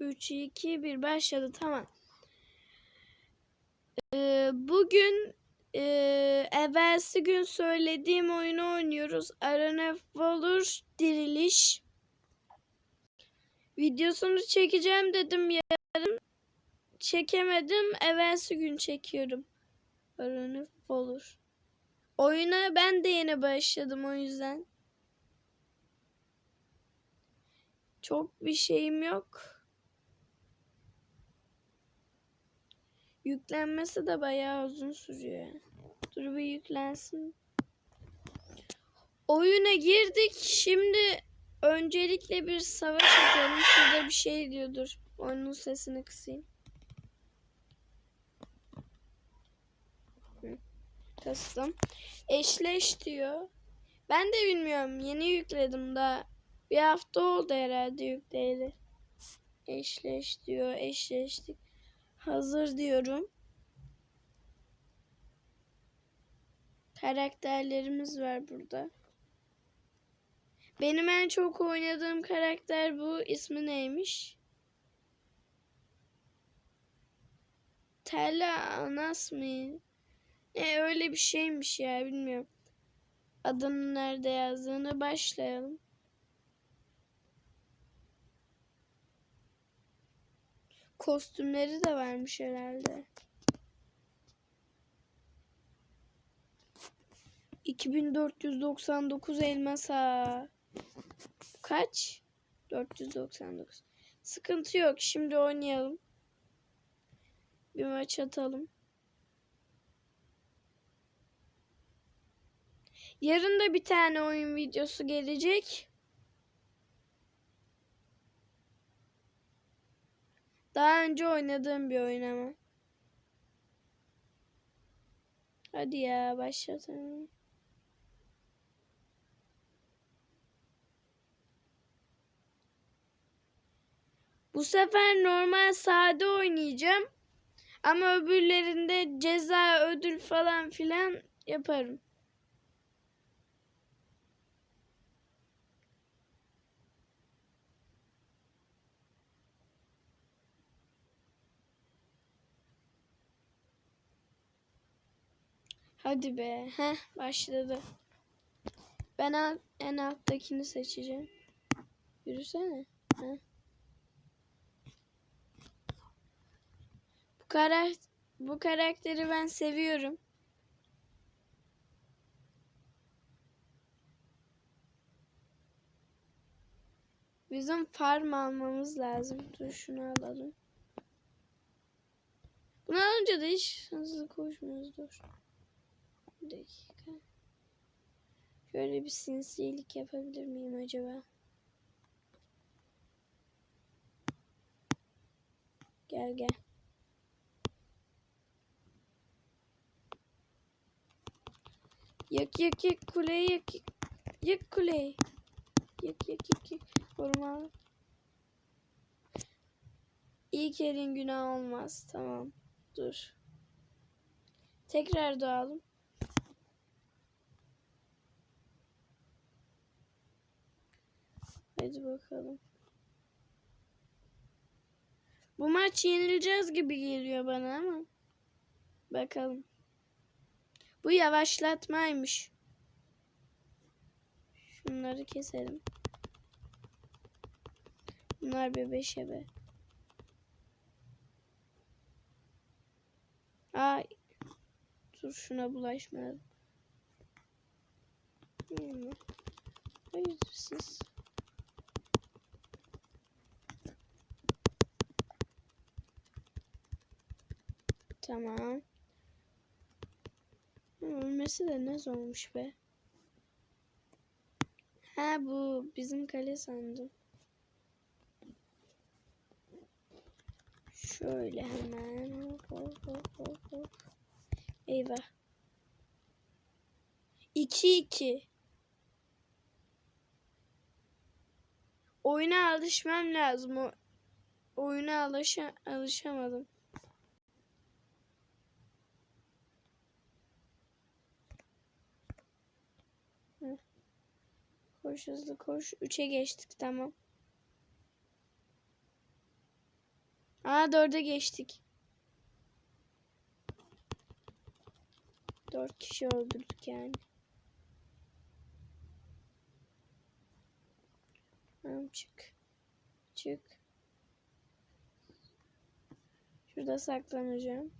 3, 2, 1 başladı tamam. Ee, bugün e, evvelsi gün söylediğim oyunu oynuyoruz. Arena Valor Diriliş. Videosunu çekeceğim dedim yarın. Çekemedim. Evvelsi gün çekiyorum. Arena Valor. Oyuna ben de yeni başladım o yüzden. Çok bir şeyim yok. Yüklenmesi de bayağı uzun sürüyor. Dur bir yüklensin. Oyuna girdik. Şimdi öncelikle bir savaş atalım. Şurada bir şey diyordur. Oyunun sesini kısayım. Kastım. Eşleş diyor. Ben de bilmiyorum. Yeni yükledim daha. Bir hafta oldu herhalde yükleyeli. Eşleş diyor. Eşleştik. Hazır diyorum. Karakterlerimiz var burada. Benim en çok oynadığım karakter bu. İsmi neymiş? Tella Anas mı? Ne öyle bir şeymiş ya bilmiyorum. Adını nerede yazdığını başlayalım. Kostümleri de varmış herhalde. 2499 elmas ha. Kaç? 499. Sıkıntı yok. Şimdi oynayalım. Bir maç atalım. Yarın da bir tane oyun videosu gelecek. Daha önce oynadığım bir oyun ama. Hadi ya başlatalım. Bu sefer normal sade oynayacağım. Ama öbürlerinde ceza, ödül falan filan yaparım. Hadi be. Heh başladı. Ben en alttakini seçeceğim. Yürüsene. Heh. Bu karakter bu karakteri ben seviyorum. Bizim farm almamız lazım. Dur şunu alalım. Bunu alınca da hiç hızlı koşmuyoruz. Dur. Bir dakika. Şöyle bir sinsilik yapabilir miyim acaba? Gel gel. Yak yak yak kuleyi yak. Yak kuleyi. Yak yak yak yak. Vurma. İlk elin günah olmaz. Tamam. Dur. Tekrar doğalım. Hadi bakalım. Bu maç yenileceğiz gibi geliyor bana ama. Bakalım. Bu yavaşlatmaymış. Şunları keselim. Bunlar bebeşe be. Ay. Dur şuna bulaşmayalım. Hayırdır siz? Tamam. Ölmesi de ne zormuş be. Ha bu bizim kale sandım. Şöyle hemen. Hop, hop, hop, hop. Eyvah. 2-2. Oyuna alışmam lazım. O oyuna alışa alışamadım. Koş hızlı koş. 3'e geçtik tamam. Aa dörde geçtik. Dört kişi öldürdük yani. Tamam çık. Çık. Şurada saklanacağım.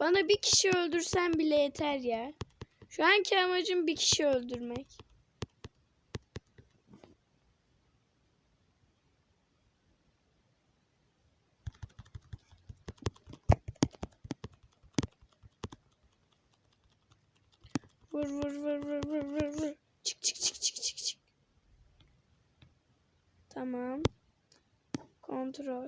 Bana bir kişi öldürsen bile yeter ya. Şu anki amacım bir kişi öldürmek. Vur vur vur vur vur vur vur. Çık çık çık çık çık çık. Tamam. Kontrol.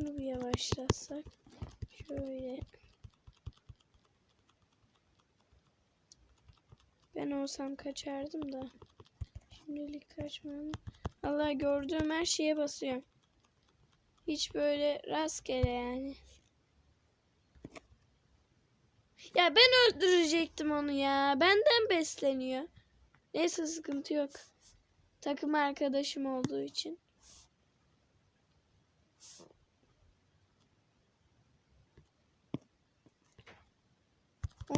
Şunu bir yavaşlatsak. Şöyle. Ben olsam kaçardım da. Şimdilik kaçmam. Allah gördüğüm her şeye basıyorum. Hiç böyle rastgele yani. Ya ben öldürecektim onu ya. Benden besleniyor. Neyse sıkıntı yok. Takım arkadaşım olduğu için.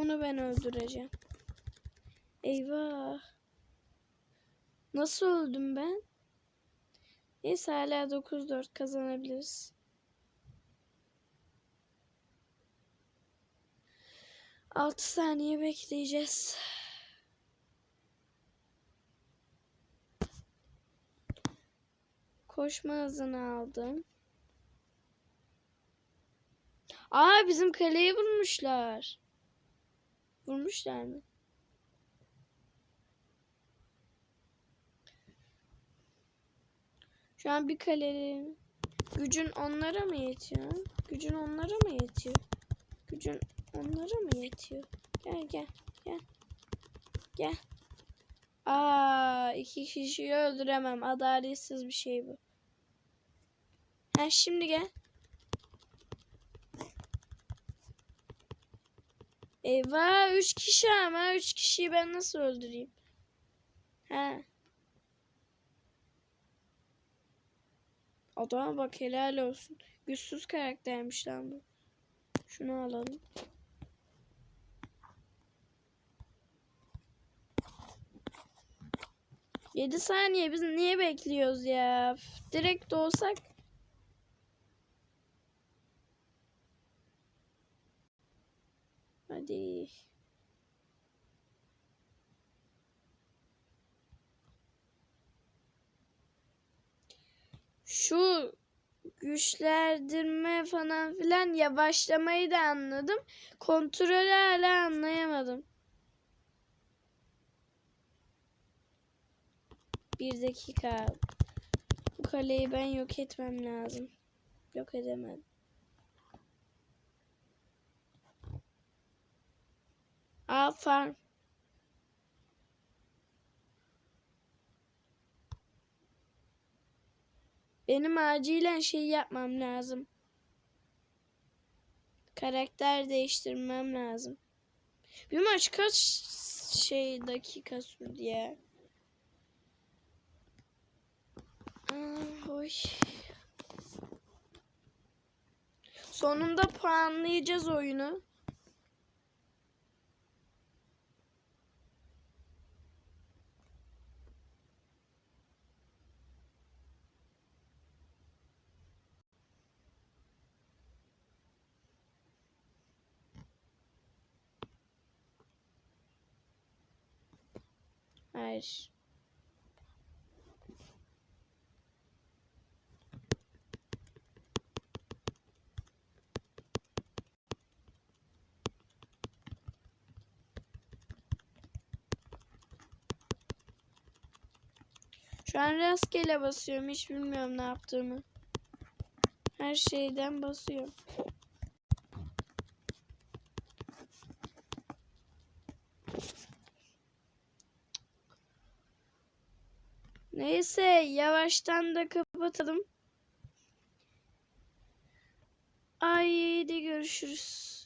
Onu ben öldüreceğim. Eyvah. Nasıl öldüm ben? Neyse hala 9-4 kazanabiliriz. Altı saniye bekleyeceğiz. Koşma hızını aldım. Aa bizim kaleyi vurmuşlar. Vurmuşlar mı? Şu an bir kalenin gücün onlara mı yetiyor? Gücün onlara mı yetiyor? Gücün onlara mı yetiyor? Gel gel gel. Gel. Aa iki kişiyi öldüremem. Adaletsiz bir şey bu. Ha şimdi gel. Eyvah üç kişi ama üç kişiyi ben nasıl öldüreyim? Ha. Adama bak helal olsun. Güçsüz karaktermiş lan bu. Şunu alalım. Yedi saniye biz niye bekliyoruz ya? Direkt olsak. Hadi. Şu güçlendirme falan filan yavaşlamayı da anladım. Kontrolü hala anlayamadım. Bir dakika. Bu kaleyi ben yok etmem lazım. Yok edemedim. Aa farm. Benim acilen şey yapmam lazım. Karakter değiştirmem lazım. Bir maç kaç şey dakika sürdü ya? Ah. Sonunda puanlayacağız oyunu. Hayır. Şu an rastgele basıyorum. Hiç bilmiyorum ne yaptığımı. Her şeyden basıyorum. Neyse yavaştan da kapatalım. Haydi görüşürüz.